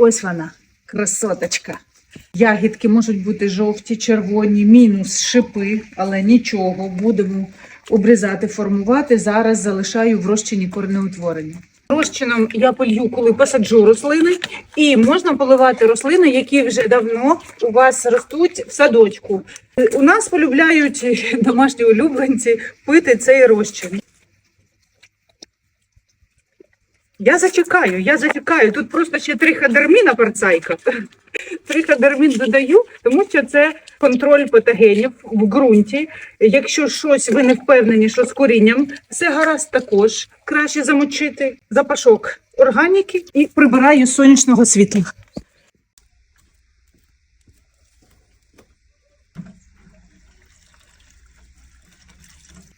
Ось вона, красоточка. Ягідки можуть бути жовті, червоні, мінус шипи, але нічого, будемо обрізати, формувати. Зараз залишаю в розчині коренеутворення. Розчином я полью, коли посаджу рослини, і можна поливати рослини, які вже давно у вас ростуть в садочку. У нас полюбляють домашні улюбленці пити цей розчин. Я зачекаю, я зачекаю. Тут просто ще триходерміна парцайка. Триходермін додаю, тому що це контроль патогенів в ґрунті. Якщо щось ви не впевнені, що з корінням, все гаразд також. Краще замочити запашок органіки і прибираю сонячного світла.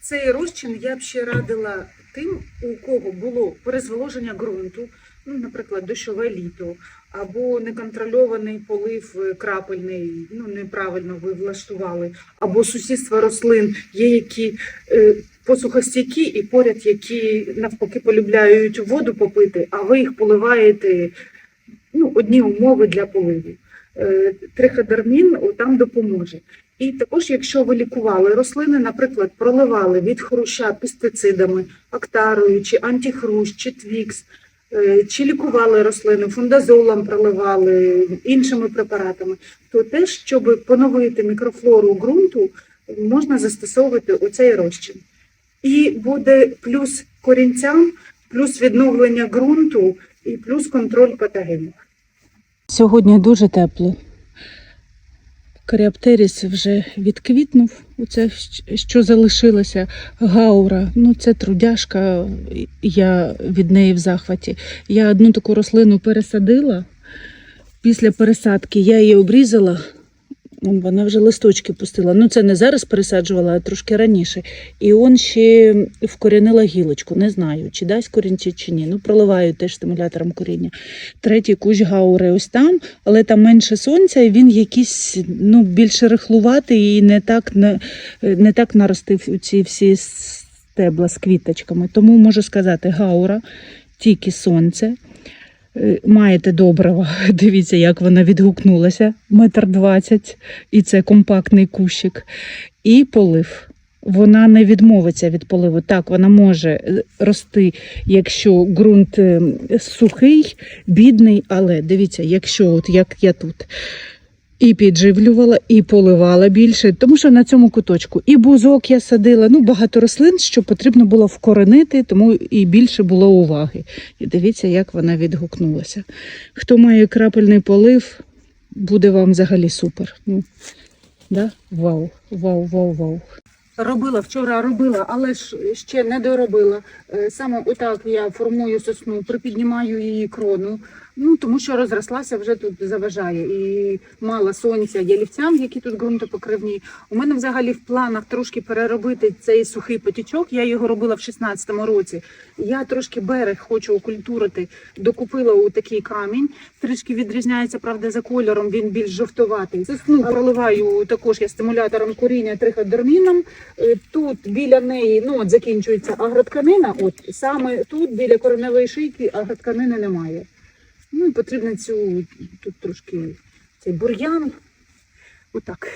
Цей розчин я б ще радила тим, у кого було перезволоження ґрунту, ну, наприклад, дощове літо, або неконтрольований полив е, крапельний, ну неправильно ви влаштували, або сусідство рослин є які е, посухостійкі і поряд, які навпаки полюбляють воду попити, а ви їх поливаєте ну, одні умови для поливу. Е, Триходермін там допоможе. І також, якщо ви лікували рослини, наприклад, проливали від хруща пестицидами, актарою, чи антихрущ, чи твікс, е, чи лікували рослини, фундазолом проливали, іншими препаратами, то теж, щоб поновити мікрофлору ґрунту, можна застосовувати оцей розчин. І буде плюс корінцям, плюс відновлення ґрунту і плюс контроль патогенів. Сьогодні дуже тепло. Каріаптеріс вже відквітнув. Оце що залишилося. Гаура. Ну це трудяшка. Я від неї в захваті. Я одну таку рослину пересадила. Після пересадки я її обрізала. Вон Вона вже листочки пустила. Ну, це не зараз пересаджувала, а трошки раніше. І он ще вкорінила гілочку. Не знаю, чи дасть корінці, чи ні. Ну, проливаю теж стимулятором коріння. Третій кущ гаури ось там, але там менше сонця, і він якийсь ну, більше рихлуватий і не так, не, не так наростив ці всі стебла з квіточками. Тому можу сказати, гаура, тільки сонце. Е, Маєте доброго, дивіться, як вона відгукнулася. Метр двадцять, і це компактний кущик. І полив. Вона не відмовиться від поливу. Так, вона може е, рости, якщо ґрунт е, сухий, бідний, але дивіться, якщо от як я тут. І підживлювала, і поливала більше, тому що на цьому куточку і бузок я садила, ну багато рослин, що потрібно було вкоренити, тому і більше було уваги. І дивіться, як вона відгукнулася. Хто має крапельний полив, буде вам взагалі супер. Ну, да? Вау, вау, вау, вау. Робила вчора, робила, але ж ще не доробила. Е, Саме отак я формую сосну, припіднімаю її крону. Ну тому що розрослася, вже тут заважає. І мало сонця ялівцям, які тут ґрунтопокривні. У мене взагалі в планах трошки переробити цей сухий потічок. Я його робила в 16-му році. Я трошки берег хочу окультурити, докупила у такий камінь. Трішки відрізняється, правда, за кольором. Він більш жовтуватий. Сосну проливаю також я стимулятором коріння триходерміном. Е, Тут біля неї ну от закінчується агротканина. От саме тут біля кореневої шийки агротканини немає. Ну і потрібно цю тут трошки цей бур'ян. Отак.